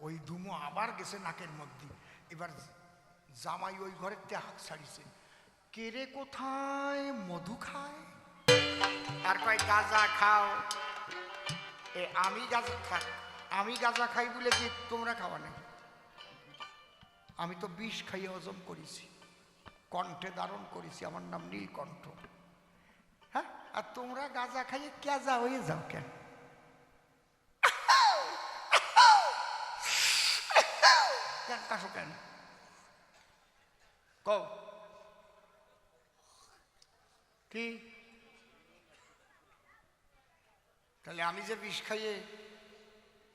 ওই ধুমো আবার গেছে নাকের মধ্যে। এবার জামাই ওই ঘরের হাত ছাড়িছে। কেরে কোথায়? মধু খায়? আর কয়, গাঁজা খাও। এ, আমি গাঁজা খাই আমি গাঁজা খাই বলে কি তোমরা খাওয়া নেই। আমি তো বিষ খাইয়ে হজম করেছি। কণ্ঠে ধারণ করেছি, আমার নাম নীলকণ্ঠ। হ্যাঁ? আর তোমরা গাঁজা খাইয়ে কেজা হয়ে যাও কেন? কও। কি? তাহলে আমি যে বিষ খাইয়ে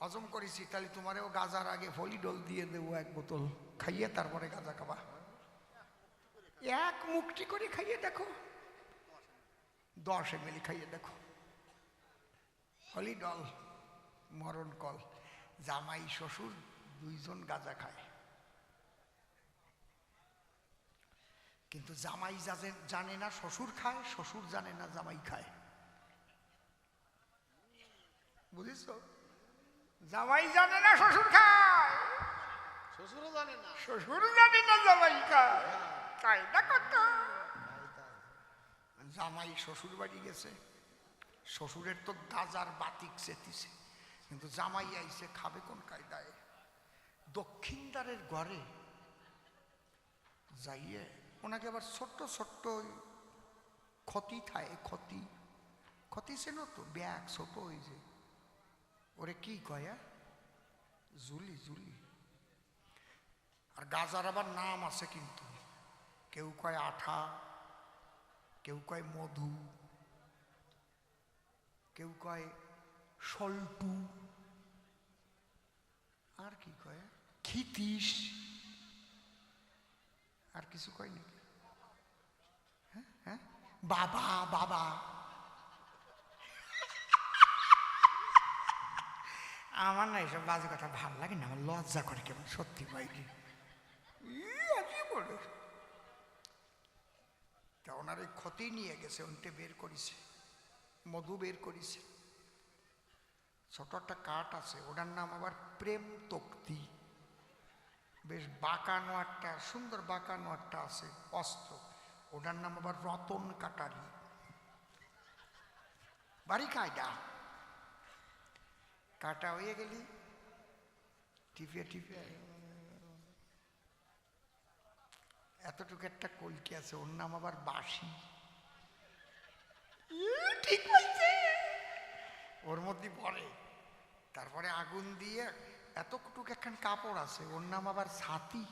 হজম করেছি, তাহলে তোমারেও গাজার আগে ফলিডল দিয়ে দেবো এক বোতল। খাইয়ে তারপরে গাজা খাবা। এক মুখটি করে খাইয়ে দেখো। দশ এম খাইয়ে দেখো। হলিডল মরণ কল জামাই, শ্বশুর দুইজন গাজা খায়। কিন্তু জামাই জানে না শ্বশুর খায় শ্বশুর জানে না জামাই খায়। বুঝেছ? জামাই জানে না শ্বশুর খায়। শ্বশুরও জানে না। শ্বশুর জানে না জামাই খায়। কায়দা কত জামাই শ্বশুর বাড়ি গেছে। শ্বশুরের তো গাজার বাতিক চেতিছে। কিন্তু জামাই আইছে খাবে কোন কায়দায়? দক্ষিণদারের ঘরে যাইয়ে ওনাকে আবার ছোট্ট ছোট্ট ক্ষতি থাকে ক্ষতি। ক্ষতি ছিল তো ব্যাগ ছোট ওই যে। ওরে কি কয় জুলি জুলি। আর গাজার আবার নাম আছে কিন্তু। কেউ কয় আঠা, কেউ কয় মধু, কেউ কয় সল্টু। আর কি কয় খিতিস আর কিছু কয় নাকি হ্যাঁ হ্যাঁ? বাবা বাবা। আমার না এসব বাজে কথা ভালো লাগে না, আমার লজ্জা করে কেমন সত্যি পাইনি বলে? তা ওনার ওই ক্ষতি নিয়ে গেছে, উনটে বের করেছে, মধু বের করেছে। ছোট একটা কাঠ আছে ওটার নাম আবার প্রেম তক্তি। বেশ বাঁকানো একটা, সুন্দর বাঁকানো একটা আছে, অস্ত্র। ওটার নাম আবার রতন কাটারি। বাড়ি কায়দা কাটা হয়ে গেলি? টিপে টিপে। এতটুকু একটা কলকি আছে, ওর নাম আবার বাসি ঠিক হয়েছে ওর মধ্যে পড়ে। তারপরে আগুন দিয়ে এতটুকু একখান কাপড় আছে, ওর নাম আবার ছাতি।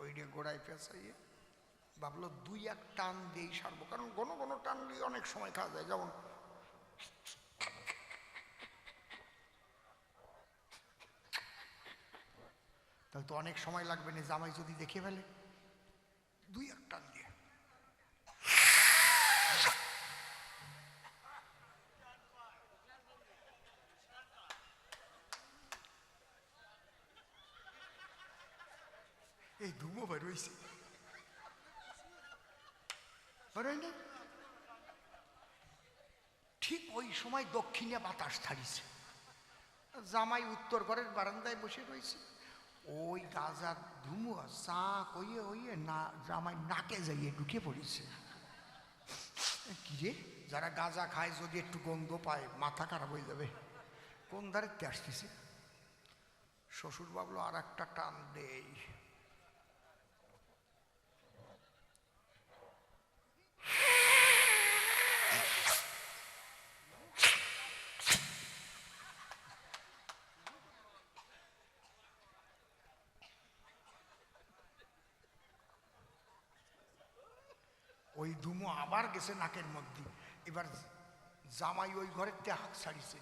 ওই নিয়ে গোড়ায় পেঁচাইয়ে ভাবলো দুই এক টান দিয়েই সারবো, কারণ ঘন ঘন টান দিয়ে অনেক সময় খাওয়া যায়, যেমন তাহলে তো অনেক সময় লাগবে না, জামাই যদি দেখে ফেলে, দুই এক টান ধুমো বের হয়েছে না ঠিক ওই সময় দক্ষিণে বাতাস ছাড়িছে। জামাই উত্তর ঘরের বারান্দায় বসে রয়েছে। ওই গাজার ধুমু চা হইয়ে হইয়ে না, জামাই নাকে যাইয়ে ঢুকে পড়েছে। কি রে যারা গাঁজা খায় যদি একটু গন্ধ পায়, মাথা খারাপ হয়ে যাবে। কোন ধারে আসতেছে? শ্বশুর বাবলো আর একটা টান দেই ওই ধুমো আবার গেছে নাকের মধ্যে। এবার জামাই ওই ঘরের তে হাত ছাড়িছে।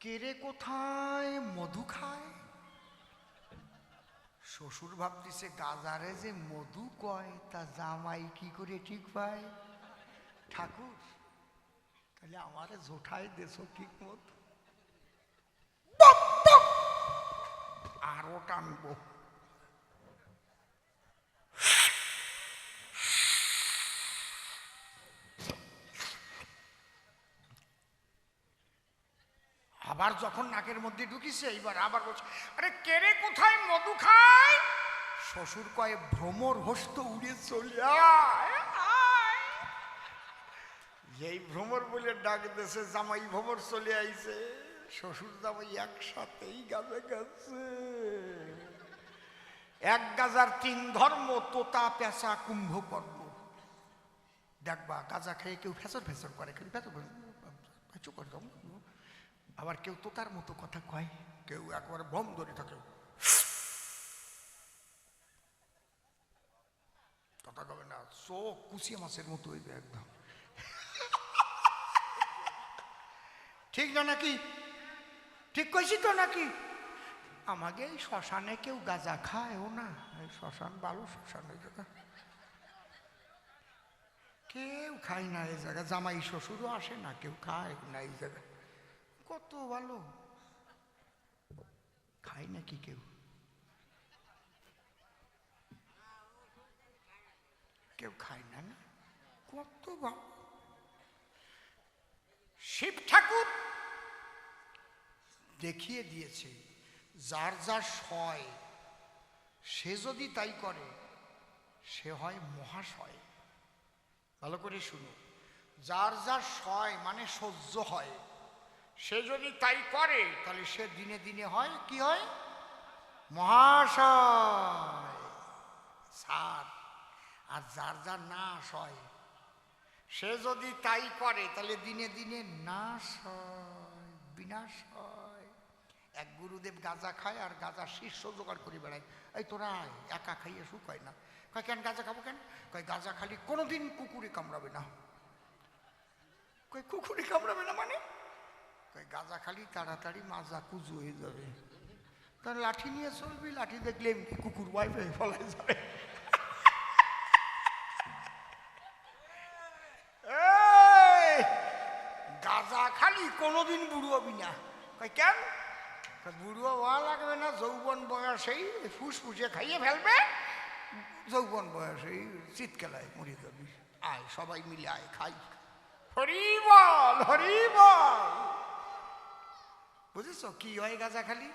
কেরে কোথায়? মধু খায়? শ্বশুর ভাবতেছে, গাজারে যে মধু কয়, তা জামাই কি করে ঠিক পায়? ঠাকুর, তাহলে আমারে জোঠায় দেছো ঠিক মতো। আরও টানবো। আবার যখন নাকের মধ্যে ঢুকিছে, এইবার আবার বলছে, আরে কেরে কোথায় মধু খায় শ্বশুর কয়ে, ভ্রমর হস্ত উড়ে চলিয়া। যেই ভ্রমর বলে ডাক দেশে জামাই ভ্রমর চলে আইছে শ্বশুর জামাই একসাথেই গাবে গেছে এক গাজার তিন ধর্ম, তোতা, পেঁচা কুম্ভকর্ণ দেখবা, গাজা খেয়ে কেউ ফেসর ফেসর করে কেউ ফেসর ফেসর করে। আবার কেউ তোতার মতো কথা কয়? কেউ একবার বম ধরে থাকে। কথা কবে না? চোখ কুচিয়া মাছের মতো হইবে একদম। ঠিক না নাকি? ঠিক কইছি তো নাকি? আমাকে এই শ্মশানে কেউ গাঁজা খায়ও না। এই শ্মশান ভালো শ্মশান ওই জায়গা কেউ খায় না এই জায়গা জামাই শ্বশুরও আসে না, কেউ খায় না এই জায়গা কত ভালো। খায় নাকি কেউ? কেউ খায় না না? কত ভালো। শিব ঠাকুর দেখিয়ে দিয়েছে, যার যার সয়, সে যদি তাই করে, সে হয় মহাশয়। ভালো করে শুনো। যার যার সয় মানে সহ্য হয়। সে যদি তাই করে তাহলে সে দিনে দিনে হয় কি হয়? মহাশয়। সার আর যার যার নাশ হয় সে যদি তাই করে তাহলে দিনে দিনে নাশ হয় বিনাশ হয়। এক গুরুদেব গাঁজা খায় আর গাঁজা শীর্ষ জোগাড় করে বেড়ায়। এই তোরা একা খাইয়ে শুকায় না। কয় কেন গাঁজা খাব কেন? কয় গাঁজা খালি কোনোদিন কুকুরে কামড়াবে না। কয় কুকুরে কামড়াবে না মানে? গাঁজা খালি, তাড়াতাড়ি মাজা কুজু হয়ে যাবে। তার লাঠি নিয়ে চলবি, লাঠি দেখলে এমনি কুকুর ওয়াইফাই ফলাই যাবে। গাঁজা খালি, কোনোদিন বুড়ো হবি না। কেন? বুড়ো হওয়া লাগবে না, যৌবন বয়সেই ফুসফুসে খাইয়ে ফেলবে। যৌবন বয়সেই শীতকালায় মরে যাবি। আয়, সবাই মিলে আয়, খাই। হরি বল হরি বল। বুঝেছ? কি হয় গাঁজা খালি?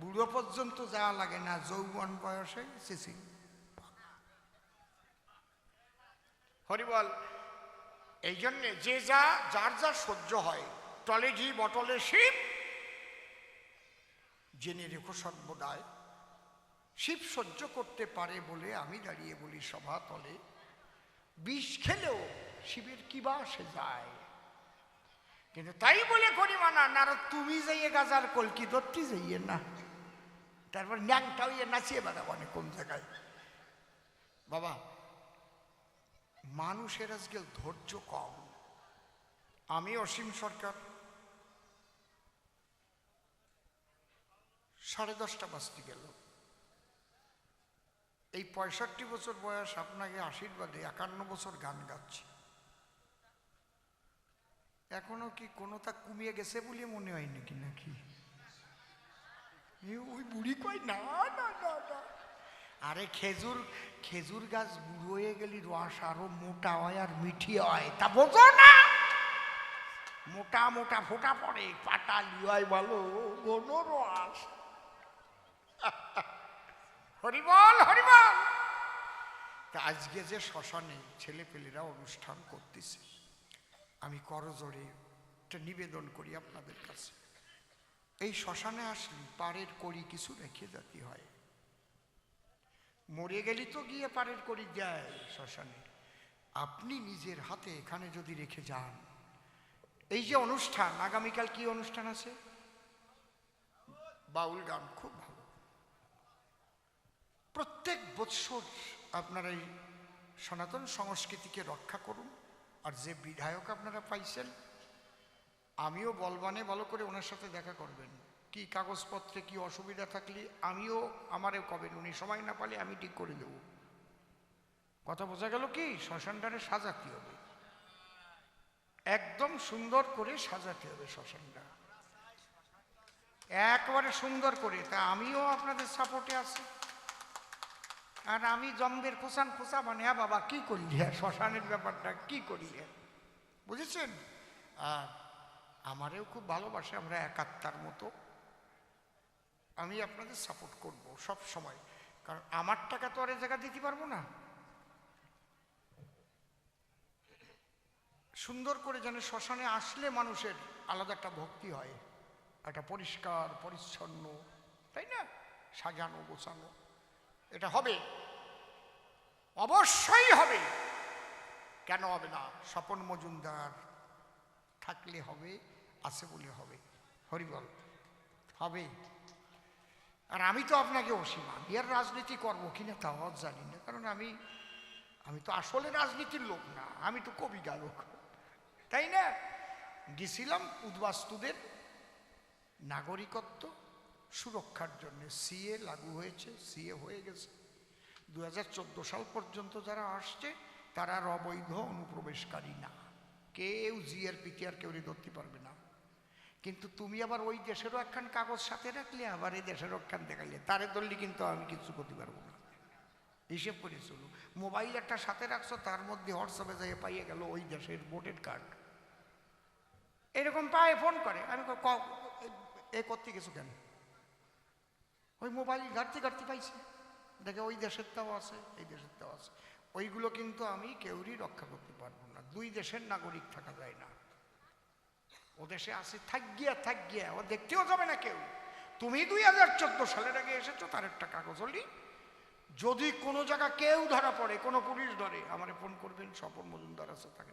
বুড়ো পর্যন্ত যাওয়া লাগে না, যৌবন বয়সে হরি বল, এই জন্যে যে যা, যার যা সহ্য হয়, টলে ঘি, বটলে শিব, জেনে রেখো সর্বদায় শিব সহ্য করতে পারে বলে আমি দাঁড়িয়ে বলি সভা তলে। বিষ খেলেও শিবের কি বা সে যায়? কিন্তু তাই বলে করি মানা না আর তুমি যাইয়ে গাজার কলকি, দত্তি যাইয়ে না। তারপর ন্যাংটা হইয়ে নাচিয়ে বেড়াবো অনেক কোন জায়গায়। বাবা, মানুষের আজকে ধৈর্য কম। আমি অসীম সরকার। সাড়ে দশটা বাজতে গেল। এই পঁয়ষট্টি বছর বয়স আপনাকে আশীর্বাদে একান্ন বছর গান গাচ্ছি। এখনও কি কোনোটা কমিয়ে গেছে বলে মনে হয় নাকি নাকি? ওই বুড়ি কই না না না না। আরে খেজুর খেজুর গাছ বুড়ো হয়ে গেলি, রস আরও মোটা হয় আর মিঠি হয়, তা বোঝো না। মোটা মোটা ফোটা পড়ে পাটা লিয়াই ভালো গণ রস। হরিবল হরিবল। আজকে যে শ্মশানে ছেলে পেলেরা অনুষ্ঠান করতেছে আমি করজোড়ে একটা নিবেদন করি আপনাদের কাছে। এই শ্মশানে আসলে পাড়ের করি কিছু রেখে যেতে হয়। মরে গেলি তো গিয়ে পাড়ের করি দেয় শ্মশানে। আপনি নিজের হাতে এখানে যদি রেখে যান। এই যে অনুষ্ঠান, আগামীকাল কি অনুষ্ঠান আছে? বাউল গান খুব ভালো। প্রত্যেক বৎসর আপনারা এই সনাতন সংস্কৃতিকে রক্ষা করুন। আর যে বিধায়ক আপনারা পাইছেন, আমিও বলবানে ভালো করে ওনার সাথে দেখা করবেন। কি কাগজপত্রে কি অসুবিধা থাকলে আমিও আমারও কবেন, উনি সময় না পালে আমি ঠিক করে দেব। কথা বোঝা গেল কি? শ্মশানটারে সাজাতে হবে। একদম সুন্দর করে সাজাতে হবে শ্মশানটা। একবারে সুন্দর করে। তা আমিও আপনাদের সাপোর্টে আছি। আর আমি জম্বের খোসান খোসা মানে হ্যাঁ বাবা, কি করলি? হ্যাঁ শ্মশানের ব্যাপারটা, কি করলি হ্যাঁ। বুঝেছেন? আর আমারেও খুব ভালোবাসে, আমরা একাত্মার মতো। আমি আপনাদের সাপোর্ট করব সব সময়। কারণ আমার টাকা তো আর জায়গা দিতে পারব না। সুন্দর করে যেন শ্মশানে আসলে মানুষের আলাদা একটা ভক্তি হয়। একটা পরিষ্কার, পরিচ্ছন্ন, তাই না? সাজানো, গোছানো। এটা হবে। অবশ্যই হবে। কেন হবে না? স্বপন মজুমদার থাকলে হবে, আছে বলে হবে। হরিবল হবে। আর আমি তো আপনাকে অসীম, আমি আর রাজনীতি করব কিনা তাও জানি না, কারণ আমি আমি তো আসলে রাজনীতির লোক না, আমি তো কবি গায়ক। তাই না? গেছিলাম উদ্বাস্তুদের নাগরিকত্ব সুরক্ষার জন্য সিএ লাগু হয়েছে, সিএ হয়ে গেছে। দু হাজার চোদ্দ সাল পর্যন্ত যারা আসছে, তারা আর অবৈধ অনুপ্রবেশকারী না। কেউ জিয়ার পিটিআর কেউ ধরতে পারবে না। কিন্তু তুমি আবার ওই দেশেরও একখান কাগজ সাথে রাখলে, আবার এই দেশেরও একখান দেখাইলে তারে ধরলে কিন্তু আমি কিছু করতে পারব না। হিসেব করে চলো। মোবাইল একটা সাথে রাখছো, তার মধ্যে হোয়াটসঅ্যাপে যাই পাইয়ে গেল ওই দেশের ভোটের কার্ড। এরকম পায়ে ফোন করে। আমি এ- করতে গেছো কেন? ওই মোবাইল ঘাটতে ঘাটতে পাইছি। দেখে ওই দেশেরটাও আছে, এই দেশেরটাও আছে। ওইগুলো কিন্তু আমি কেউরই রক্ষা করতে পারব না। দুই দেশের নাগরিক থাকা যায় না। ও দেশে আছে থাক গিয়া থাক গিয়া ও দেখতেও যাবে না কেউ। তুমি দুই হাজার চোদ্দ সালের আগে এসেছ, তার একটা কাগজ হলি। যদি কোনো জায়গা কেউ ধরা পড়ে, কোনো পুলিশ ধরে, আমারে ফোন করবেন, স্বপন মজুমদার আছে, তাকে